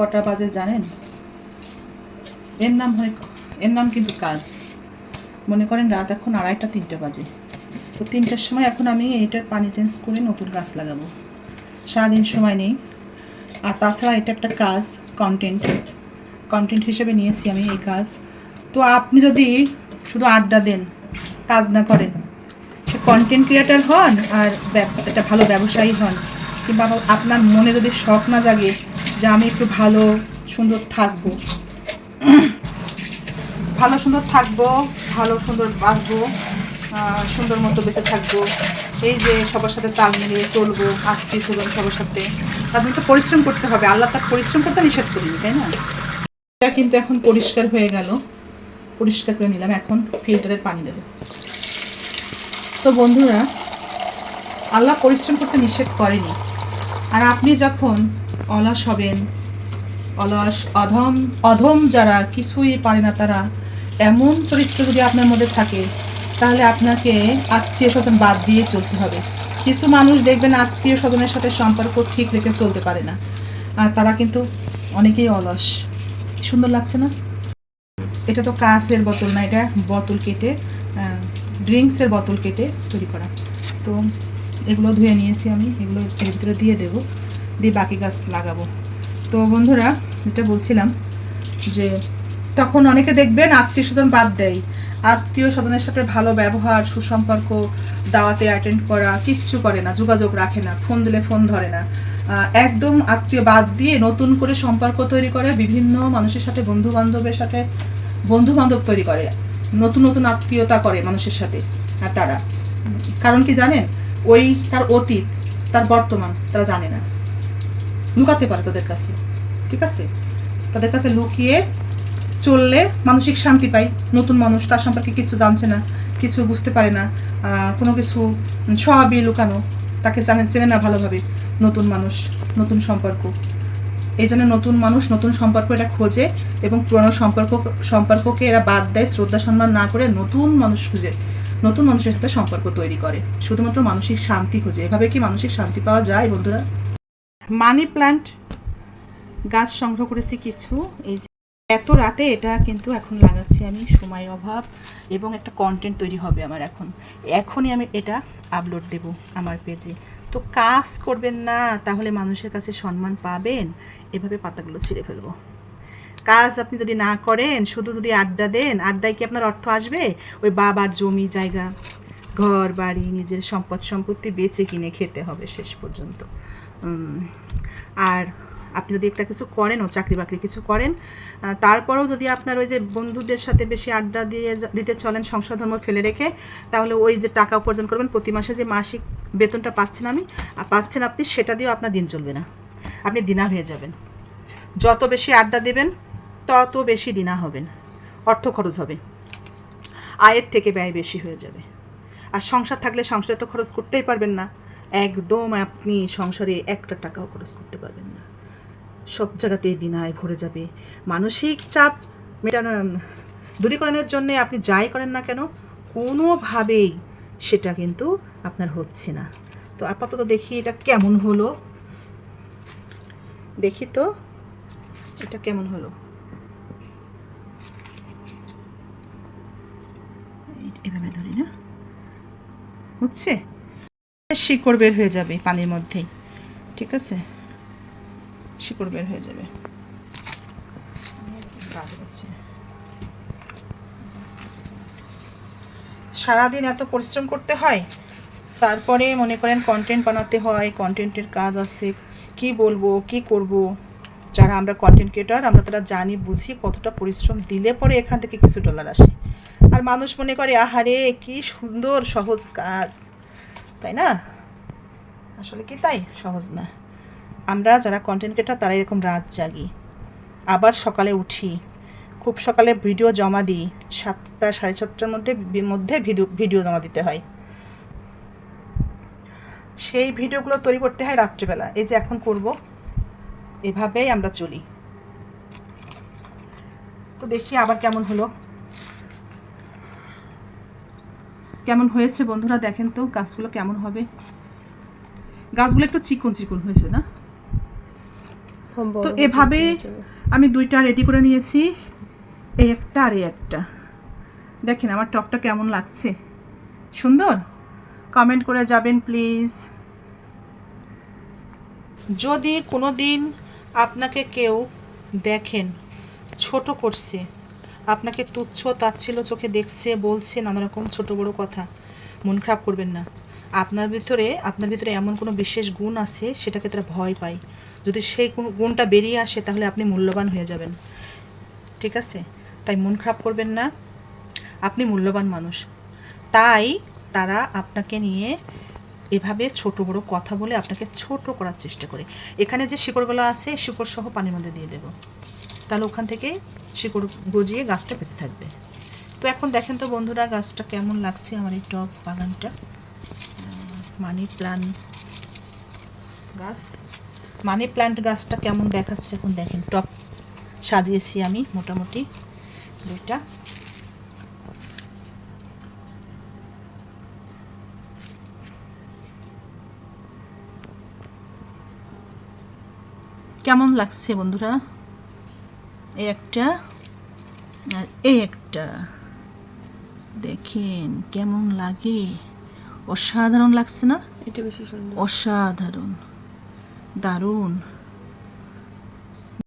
কটা বাজে জানেন? এর নাম হয় এর নাম কিন্তু কাজ। মনে করেন রাত এখন আড়াইটা, তিনটে বাজে। তো তিনটের সময় এখন আমি এটার পানি চেঞ্জ করে নতুন গাছ লাগাবো। সারাদিন সময় নেই। আর তাছাড়া এটা একটা কাজ কন্টেন্ট কন্টেন্ট হিসেবে নিয়েছি আমি এই কাজ। তো আপনি যদি শুধু আড্ডা দেন, কাজ না করেন কন্টেন্ট ক্রিয়েটার হন আর একটা ভালো ব্যবসায়ী হন, কিংবা আপনার মনে যদি শখ না জাগে যে আমি একটু ভালো, সুন্দর থাকব। ভালো, সুন্দর থাকব, ভালো, সুন্দর বাঁচবো সুন্দর মতো বেঁচে থাকব। এই যে সবার সাথে তাল মিলিয়ে চলবো, আত্মীয় স্বজন, সবার সাথে, তাদের তো পরিশ্রম করতে হবে। আল্লাহ তার পরিশ্রম করতে নিষেধ করিনি তাই না? এটা কিন্তু এখন পরিষ্কার হয়ে গেল। পরিষ্কার করে নিলাম। এখন ফিল্টারের পানি দেবো। তো বন্ধুরা, আল্লাহ পরিশ্রম করতে নিষেধ করেনি। আর আপনি যখন অলস হবেন। অলস, অধম অধম যারা, কিছুই পারে না তারা। এমন চরিত্র যদি আপনার মধ্যে থাকে, তাহলে আপনাকে আত্মীয় স্বজন বাদ দিয়ে চলতে হবে। কিছু মানুষ দেখবেন আত্মীয় স্বজনের সাথে সম্পর্ক ঠিক রেখে চলতে পারে না। আর তারা কিন্তু অনেকেই অলস। কি সুন্দর লাগছে না? এটা তো কাঁচের বোতল না, এটা বোতল কেটে ড্রিঙ্কসের বোতল কেটে তৈরি করা। তো এগুলো ধুয়ে নিয়েছি আমি, এগুলো ভিতরে দিয়ে দেবো। দিয়ে বাকি গাছ লাগাবো। তো বন্ধুরা, যেটা বলছিলাম যে তখন অনেকে দেখবেন আত্মীয় স্বজন বাদ দেয়। আত্মীয় স্বজনের সাথে ভালো ব্যবহার, সুসম্পর্ক, দাওয়াতে অ্যাটেন্ড করা, কিচ্ছু করে না, যোগাযোগ রাখে না, ফোন দিলে ফোন ধরে না। একদম আত্মীয় বাদ দিয়ে নতুন করে সম্পর্ক তৈরি করে, বিভিন্ন মানুষের সাথে বন্ধু বান্ধবের সাথে বন্ধু বান্ধব তৈরি করে, নতুন নতুন আত্মীয়তা করে মানুষের সাথে তারা। কারণ কি জানেন? ওই তার অতীত, তার বর্তমান, তারা জানে না। লুকাতে পারে তাদের কাছে, ঠিক আছে? তাদের কাছে লুকিয়ে চললে মানসিক শান্তি পায় নতুন মানুষ, তার সম্পর্কে কিছু জানছে না, কিছু বুঝতে পারে না কোনো কিছু সবই লুকানো, তাকে জানে, চেনে না ভালোভাবে নতুন মানুষ, নতুন সম্পর্ক। এই জন্য নতুন মানুষ নতুন সম্পর্ক এটা খোঁজে এবং পুরনো সম্পর্ক, সম্পর্ককে এরা বাদ দেয়, শ্রদ্ধা সম্মান না করে নতুন মানুষ খুঁজে, নতুন মানুষের সাথে সম্পর্ক তৈরি করে। শুধুমাত্র মানসিক শান্তি খোঁজে। এভাবে কি মানসিক শান্তি পাওয়া যায় বন্ধুরা? মানি প্ল্যান্ট গাছ সংগ্রহ করেছি কিছু। এই যে এত রাতে এটা কিন্তু এখন লাগাচ্ছি আমি, সময় অভাব এবং একটা কন্টেন্ট তৈরি হবে আমার এখন। এখনই আমি এটা আপলোড দেব আমার পেজে তো কাজ করবেন না, তাহলে মানুষের কাছে সম্মান পাবেন। এভাবে পাতাগুলো ছিঁড়ে ফেলব। কাজ আপনি যদি না করেন, শুধু যদি আড্ডা দেন, আড্ডায় কি আপনার অর্থ আসবে? ওই বাবার জমি, জায়গা, ঘর, বাড়ি, নিজের সম্পদ, সম্পত্তি বেচে কিনে খেতে হবে শেষ পর্যন্ত। আর আপনি যদি একটা কিছু করেন ও চাকরি বাকরি কিছু করেন তারপরেও যদি আপনার ওই যে বন্ধুদের সাথে বেশি আড্ডা দিয়ে দিতে চলেন, সংসার ধর্ম ফেলে রেখে, তাহলে ওই যে টাকা উপার্জন করবেন, প্রতি মাসে যে মাসিক বেতনটা পাচ্ছেন আমি, আর পাচ্ছেন আপনি, সেটা দিয়েও আপনার দিন চলবে না। আপনি দিনা হয়ে যাবেন। যত বেশি আড্ডা দেবেন, তত বেশি দিনা হবেন। অর্থ খরচ হবে। আয়ের থেকে ব্যয় বেশি হয়ে যাবে। আর সংসার থাকলে সংসারে তো খরচ করতেই পারবেন না। একদম আপনি সংসারে একটা টাকাও খরচ করতে পারবেন না। সব জায়গাতেই দিনায় ভরে যাবে। মানসিক চাপ মেটানো দূরীকরণের জন্য আপনি যাই করেন না কেন, কোনোভাবেই সেটা কিন্তু আপনার হচ্ছে না। তো আপাতত দেখি এটা কেমন হলো। দেখি তো এটা কেমন হলো। এভাবে ধরি না। হচ্ছে? শিকড় বের হয়ে যাবে পানির মধ্যেই। ঠিক আছে? শিকড় বের হয়ে যাবে। সারাদিন এত পরিশ্রম করতে হয়? তারপরে মনে করেন কন্টেন্ট বানাতে হয় কন্টেন্টের কাজ আছে, কি বলব, কি করব? যারা আমরা কন্টেন্ট ক্রিয়েটার আমরা তারা জানি, বুঝি কতটা পরিশ্রম দিলে পরে এখান থেকে কিছু ডলার আসে। আর মানুষ মনে করে, আহারে, কি সুন্দর সহজ কাজ। তাই না? আসলে কি তাই? সহজ না। আমরা যারা কন্টেন্ট ক্রিয়েটার তারা এরকম রাত জাগি। আবার সকালে উঠি। খুব সকালে ভিডিও জমা দিই। সাতটা, সাড়ে সাতটার মধ্যে মধ্যে ভিডিও ভিডিও জমা দিতে হয়। সেই ভিডিওগুলো তৈরি করতে হয় রাত্রিবেলা। এই যে এখন করব, এভাবেই আমরা চলি। তো দেখি আবার কেমন হলো। কেমন হয়েছে বন্ধুরা, দেখেন তো, গাছগুলো কেমন হবে। গাছগুলো একটু চিকন চিকন হয়েছে না? হ্যাঁ, তো এভাবে আমি দুইটা রেডি করে নিয়েছি এই একটা আর এই একটা। দেখেন আমার টপটা কেমন লাগছে। সুন্দর? কমেন্ট করে যাবেন প্লিজ যদি কোনো দিন আপনাকে কেউ দেখেন ছোট করছে আপনাকে তুচ্ছ তাচ্ছিল্য চোখে দেখছে বলছে নানা রকম ছোট বড় কথা মন খারাপ করবেন না। আপনার ভিতরে আপনার ভিতরে এমন কোনো বিশেষ গুণ আছে সেটাকে তারা ভয় পায়। যদি সেই গুণটা বেরিয়ে আসে, তাহলে আপনি মূল্যবান হয়ে যাবেন। ঠিক আছে? তাই মন খারাপ করবেন না। আপনি মূল্যবান মানুষ। তাই তারা আপনাকে নিয়ে এভাবে ছোট বড় কথা বলে আপনাকে ছোট করার চেষ্টা করে। এখানে যে শিকড়গুলো আছে শিকড় সহ পানির মধ্যে দিয়ে দেবো। তাহলে ওখান থেকে শিকড় গজিয়ে গাছটা বেঁচে থাকবে। তো এখন দেখেন তো বন্ধুরা, গাছটা কেমন লাগছে আমার এই টপ বাগানটা? মানি প্লান্ট গাছ। মানি প্লান্ট গাছটা কেমন দেখাচ্ছে এখন দেখেন, টপ সাজিয়েছি আমি মোটামুটি দুইটা। কেমন লাগছে বন্ধুরা? এই একটা আর এই একটা। দেখেন, কেমন লাগে? অসাধারণ লাগছে না? এটা বেশি সুন্দর। অসাধারণ। দারুণ।